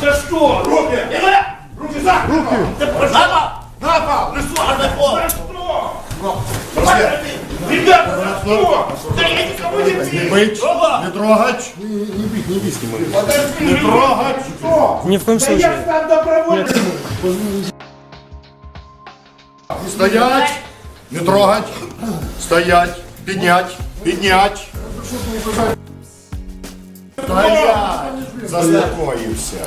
За что? Руки! Руки за! Руки! Да пошла! На пол! Ну что, на пол! За что? Ребята, за что? Да я никого не! Бить, не трогать. Не, не бить, не бить. Подожди, Не трогать. Что? Ни в коем Да случае. я сам добровольно! Стоять. Не трогать. Стоять. Піднять. Піднять. Стоять. Заспокоївся.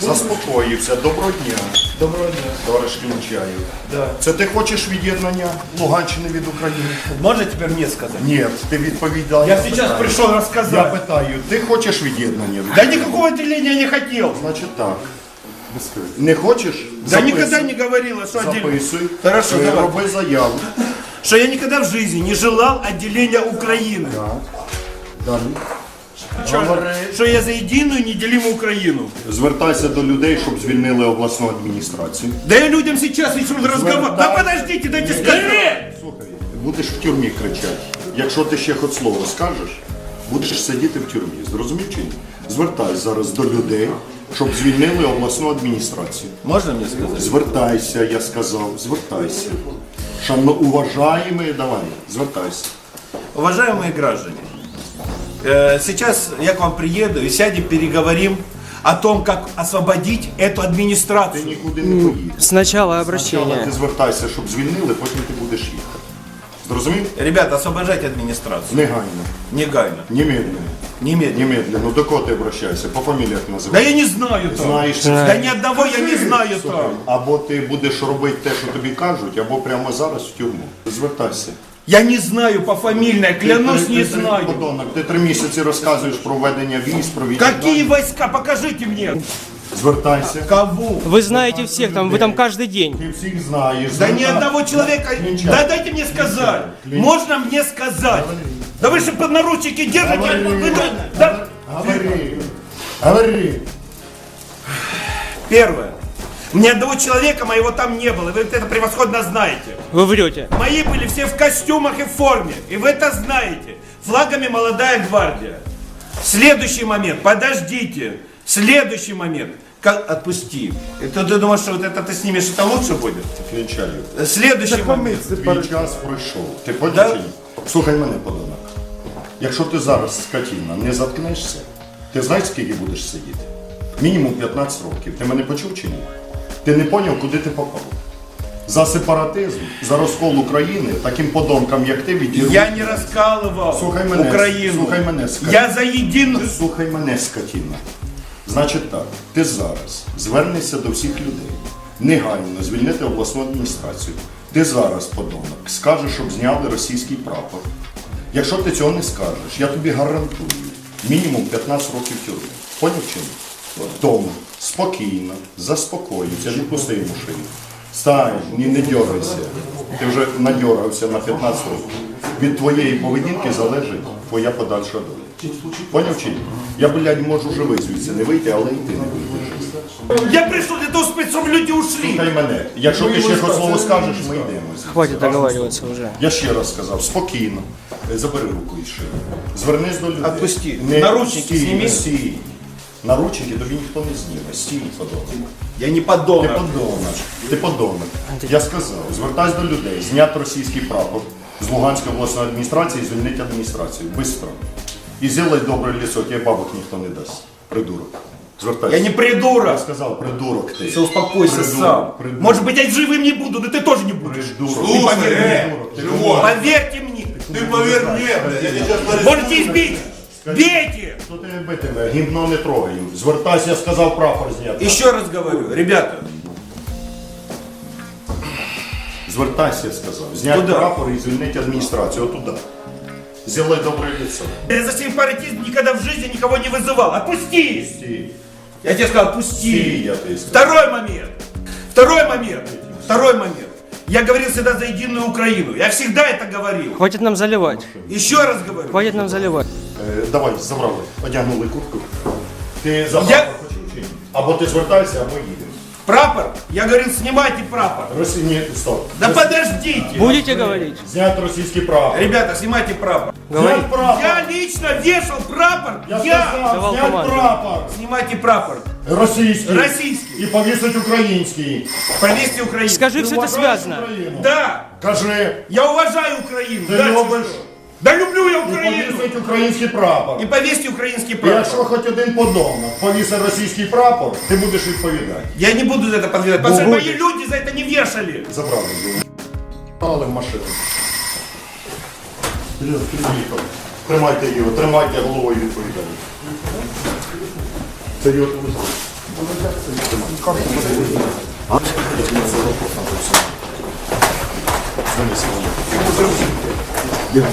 Заспокоївся. Доброго дня. Доброго дня. Товариш Клінчаєв. Да. Це ти хочеш від'єднання Луганщини від України? Можно теперь мне сказать? Ні, ти відповідав. Я сейчас пришел Я рассказать. питаю, ти хочеш від'єднання? Да никакого отделения не хотел. Значить так. Не хочеш? Да Записуй. никогда не говорила, что, отдел- Записуй. Хорошо, Е, давай. Роби заяву. что я никогда в жизни не желал отделения Украины. Далі. Что я за единую неделимую Украину. Звертайся до людей, щоб звільнили обласну адміністрацію. Да я людям сейчас еще разговариваю. Да подождите, дайте сказать. Слухай, будеш в тюрмі кричати. Якщо ти ще хоч слово скажеш, будеш сидіти в тюрмі. Зрозумів чи ні? Звертайся зараз до людей, щоб звільнили обласну адміністрацію. Можно мне сказать? Звертайся, я сказав, звертайся. Шановно уважаємо, давай, звертайся. Уважаемые граждане, сейчас я к вам приеду и сядем переговорим о том, как освободить эту Ти администрацию. нікуди не поїдеш. Сначала Спочатку обращение. ти звертайся, щоб звільнили, потім ти будеш їхати. Зрозумів? Ребята, освобождайте администрацию. Негайно, Негайно. немедленно. Немедленно. Немедленно. До кого ти обращаєшся? По фаміліях Да називай. я не знаю там. Знаєш, Да ни одного я не знаю там. або ти будеш робити те, що тобі кажуть, або прямо зараз в тюрму. Звертайся. Я не знаю по фамильной, клянусь, Ти- не ти- ти- знаю. Подонок, ти три місяці розказуєш про введення військ, про відповідальність. Какие войска? Покажите мне. Звертайся. Кого? Вы знаете всех там, вы там каждый день. Ти всіх знаєш. Да ни Звертай- одного человека. Клинчак. Да дайте мне сказать. Клинчак. Можно мне сказать? Да вы же под наручники держите. Говори. Вы тут- да. Говори. Говори. Первое. Ни одного человека моего там не было. и Вы это превосходно знаете. Вы врете. Мои были все в костюмах и в форме. И вы это знаете. Флагами молодая гвардия. Следующий момент. Подождите. Следующий момент. Как, отпусти. Это ты думаешь, что вот это ты снимешь, это лучше будет? Клінчаю. Следующий момент. Твій час пройшов. Ти Да. поняв чи ні? Слухай мене, подонок. Якщо ти зараз, скотіна, не заткнешся, ти знаєш, скільки будеш сидіти? Мінімум 15 років. Ти мене почув чи ні? Ти не поняв, куди ти попав. За сепаратизм, за розкол України, таким подонкам, як ти, відірвуть. Я не раскалывал Слухай мене, Украину. слухай мене, скажи. Я за единую... Слухай мене, скотіна. Значить так, ти зараз звернешся до всіх людей. Негайно звільнити обласну адміністрацію. Ти зараз, подонок, скажеш, щоб зняли російський прапор. Якщо ти цього не скажеш, я тобі гарантую мінімум 15 років тюрми. Поняв чи ні? Тому спокійно, заспокоїться, не пусти йому шию. Стань, не дьорайся. Ти вже надьорався на 15 років. Від твоєї поведінки залежить твоя подальша доля. Поняв чи ні? Я, блядь, можу живий звідси не вийти, але і ти не вийдеш. Я пришел для того, чтобы люди ушли. Слухай мене. Якщо ти ще хоч слово скажеш, ми йдемо. Хватит договариваться уже. Я ще раз сказав, спокійно. Е, Забери руку із шиї. Звернись до людей. Отпусти. Наручники стій, сними не стій. Наручники тобі ніхто не зніме. Стій, подонок. Я не Ти подонок. подонок. Ти подонок. Я сказав, звертайся до людей, зняти російський прапор з Луганської обласної адміністрації і звільнити адміністрацію. Бистро. І зілай добре лісо, тебе бабок ніхто не дасть. Придурок. Звертайся. Я не придурок. Я сказав, придурок ти. Все, успокойся Придурок, сам. придурок. Может быть, я живым не буду, да ты тоже не будешь. Придурок. Слушай, Ти э, придурок. Ти живот. Поверьте мне. Ты поверь мне, блядь, я тебя сейчас Можете избить. Бейте. Хто тебе битиме? Гімно не трогаю. Звертайся, я сказав прапор зняти. Еще раз говорю, ребята, Звертайся, я сказав. Зняти Куди? прапор і звільнити адміністрацію. Отуда. Зілай добре ліцо. я за сепаратизм никогда в жизни никого не вызывал. Отпусти. Стій. Я тебе сказал, Стій, отпусти. я тобі сказав. Второй момент. Второй момент. Второй момент. Я говорил всегда за единую Украину. Я всегда это говорил. Хватит нам заливать. Еще раз говорю. Хватит нам заливать. Е, давай, забрали. Одягнули куртку. Ти за Я- прапор почув чи ні? Або ти звертайся, або їдемо. Прапор? Я говорил, снимайте прапор. Росі... Ні, стоп. Да подождите. Будете говорить? Знять російський прапор. Ребята, снимайте прапор. Знять прапор. Я лично вешал прапор. Я Я. сказав, Давав знять команду. прапор. Снимайте прапор. Російський. Російський. І повісить український. Повесьте Украину. Скажи, все это Уважаєш связано. Україну? Да. Кажи. Я уважаю Украину. Ти Дальше любиш. что? Да люблю я І Украину. повісить український прапор. Украинский І прапор. якщо хоч один подонок повісить російський прапор, ти будеш відповідати. Я не буду за это подвергать, потому что мои люди за это не вешали. Забрали його. Але в машину. Приїхав. Тримайте його, тримайте головою відповідальність. Це його? Звони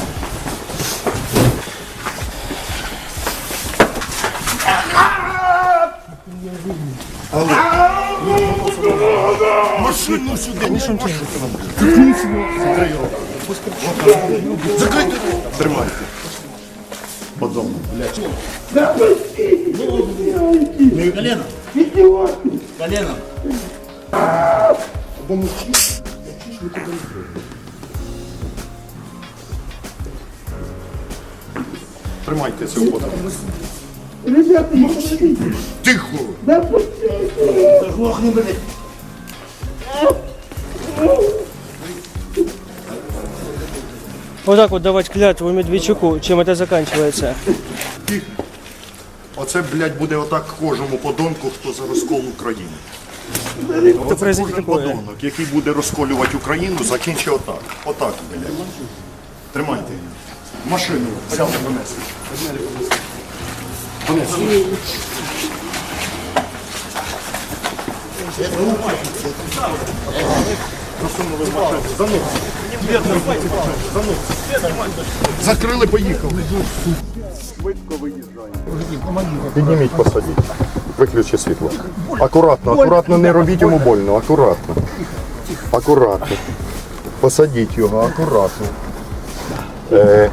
Бігом. Машину сюди. Закрийте. Тримайте. Подобно. Колено. Колено. Тримайте цього подобно. Тихо. Заглохни, блядь. Вот так вот давать клятву Медведчуку, чем это заканчивается. Тихо. Оце, блядь, буде отак кожному подонку, хто за розкол України. Оце произойдет кожен такое. подонок, який буде розколювати Україну, закінчить отак. Отак, блядь. Тримайте Машину взяли, понесли. Закрили, поїхали. Швидко виїжджаємо. Підніміть, посадіть. Виключи світло. Акуратно, акуратно, не робіть йому больно, акуратно. Акуратно. Посадіть його, акуратно. Е,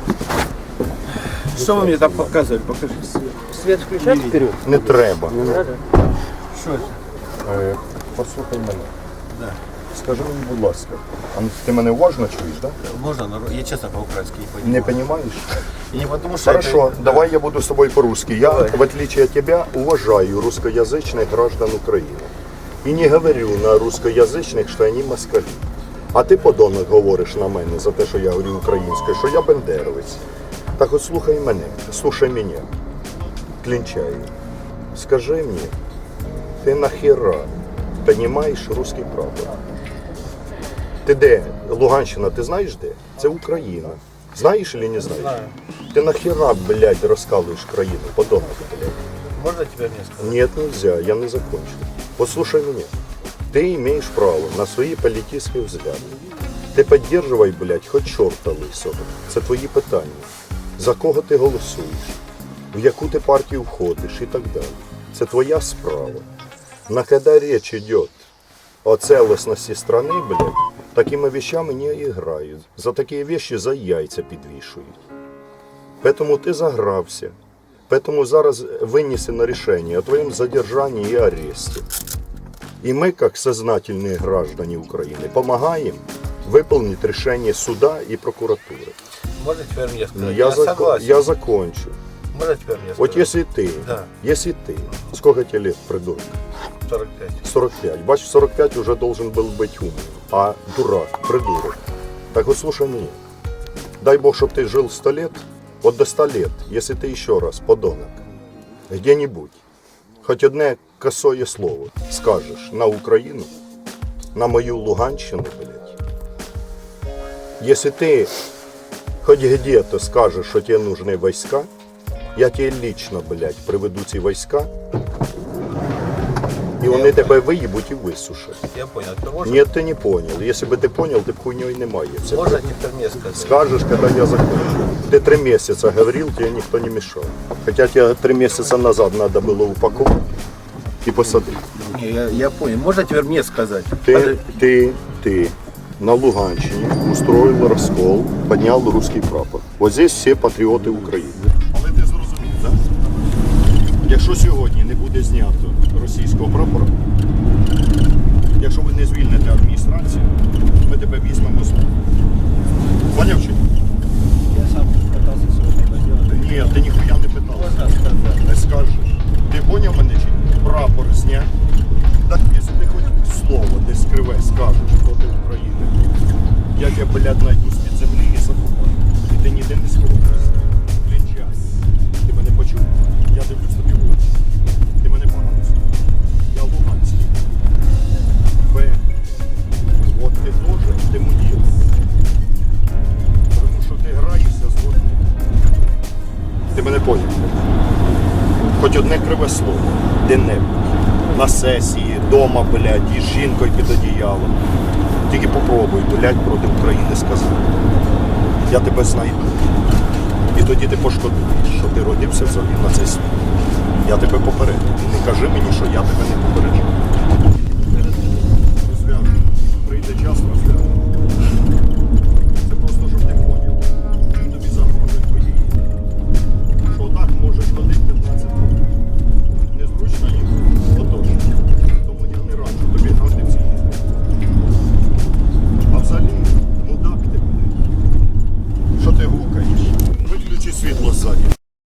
Что вы мне там показывали? Покажи. Свет включать вперед? не треба. Що це? Е, послухай мене. Скажи мені, будь ласка, а ти мене уважно чуєш, так? Можно, но я честно по-украински не Не понимаю. розумієш? И не потому что Хорошо, это- давай я буду с тобой по-русски. Я, в отличие от тебя, уважаю русскоязычных граждан Украины. И не говорю на русскоязычных, что они москалі. А ти, подонок, говориш на мене за те, що я говорю українською, що я бендеровець. Так от слухай мене, слухай мене, клінчаю. Скажи мені, ти нахера розумієш русський прапор? Ти де? Луганщина, ти знаєш де? Це Україна. Знаєш чи не знаєш? Знаю. Ти нахера, блядь, розкалуєш країну, подонок, блядь? Можно тебе мне сказать? Нет, нельзя, я не закончил. Послушай меня. Ты имеешь право на свои политические взгляды. Ти поддерживай, блядь, хоч чорта лисого. Це твої питання. За кого ти голосуєш, в яку ти партію входиш і так далі. Це твоя справа. Но когда речь идет о целостности страны, блядь, такими вещами не играют. За такие вещи за яйця підвішують. Поэтому ти загрався. Поэтому зараз вынесено решение о твоем задержании и аресте. И мы, как сознательные граждане Украины, помогаем выполнить решение суда и прокуратуры. Можно теперь мне сказать? Ну, Я, зако- согласен. я закончу. Можно теперь мне сказать? Вот если ты, Да. если ты, сколько тебе лет, придурок? 45. 45. Бачишь, 45 уже должен был быть умным, а дурак, придурок. Так вот слушай меня. Дай Бог, чтобы ты жил 100 лет, вот до 100 лет, если ты еще раз, подонок, где-нибудь, хоть одне косое слово скажешь на Украину, на мою Луганщину, блядь, если ты хоть где-то скажешь, что тебе нужны войска, я тебе лично, блядь, приведу ці войска, і вони тебе виїбуть і висушать. Я понял. То можно, Нет, ты не понял. Если бы ты понял, ты б хуйней не мається. можно теперь мне сказать? Скажешь, когда я закончу. Ты три месяца говорил, тебе никто не мешал. Хотя тебе три месяца назад надо было упаковать и посадить. Не, я, я понял. Можно теперь мне сказать? Ты, Подожди. ты, ты на Луганщине устроил раскол, поднял русский прапор. Вот здесь все патріоти України. Якщо сьогодні не буде знято російського прапора, якщо ви не звільните адміністрацію, ми тебе місце. на сесії, дома, блядь, із жінкою під одіялом. Тільки попробуй, блядь, проти України сказати. Я тебе знайду. І тоді ти пошкодуєш, що ти родився взагалі на цей світ. Я тебе попередив. Не кажи мені, що я тебе не попереджу.